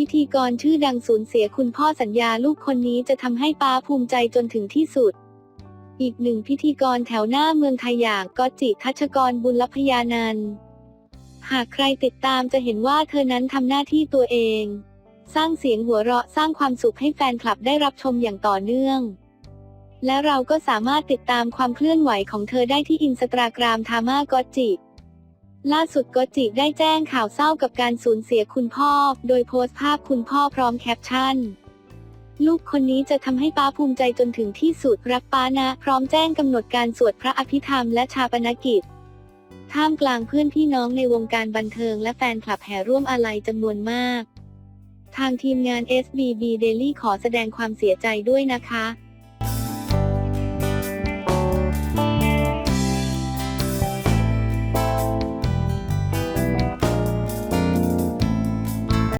พิธีกรชื่อดังสูญเสียคุณพ่อสัญญาลูกคนนี้จะทำให้ป้าภูมิใจจนถึงที่สุด อีกหนึ่งพิธีกรแถวหน้าเมืองไทยอย่างก็จิทัชกรบุญลพยานันท์หากใครติดตามจะเห็นว่าเธอนั้นทำหน้าที่ตัวเอง สร้างเสียงหัวเราะสร้างความสุขให้แฟนคลับได้รับชมอย่างต่อเนื่อง และเราก็สามารถติดตามความเคลื่อนไหวของเธอได้ที่อินสตาแกรมทาม่ากอจิ ล่าสุดกอจิได้แจ้งข่าวเศร้ากับการสูญเสียคุณพ่อ โดยโพสต์ภาพคุณพ่อพร้อมแคปชั่น ลูกคนนี้จะทำให้ป้าภูมิใจจนถึงที่สุดรักป้านะ พร้อมแจ้งกำหนดการสวดพระอภิธรรมและชาปนกิจ ท่ามกลางเพื่อนพี่น้องในวงการบันเทิงและแฟนคลับแห่ร่วมอาลัยจำนวนมาก ทางทีมงาน SBB Daily ขอแสดงความเสียใจด้วยนะคะ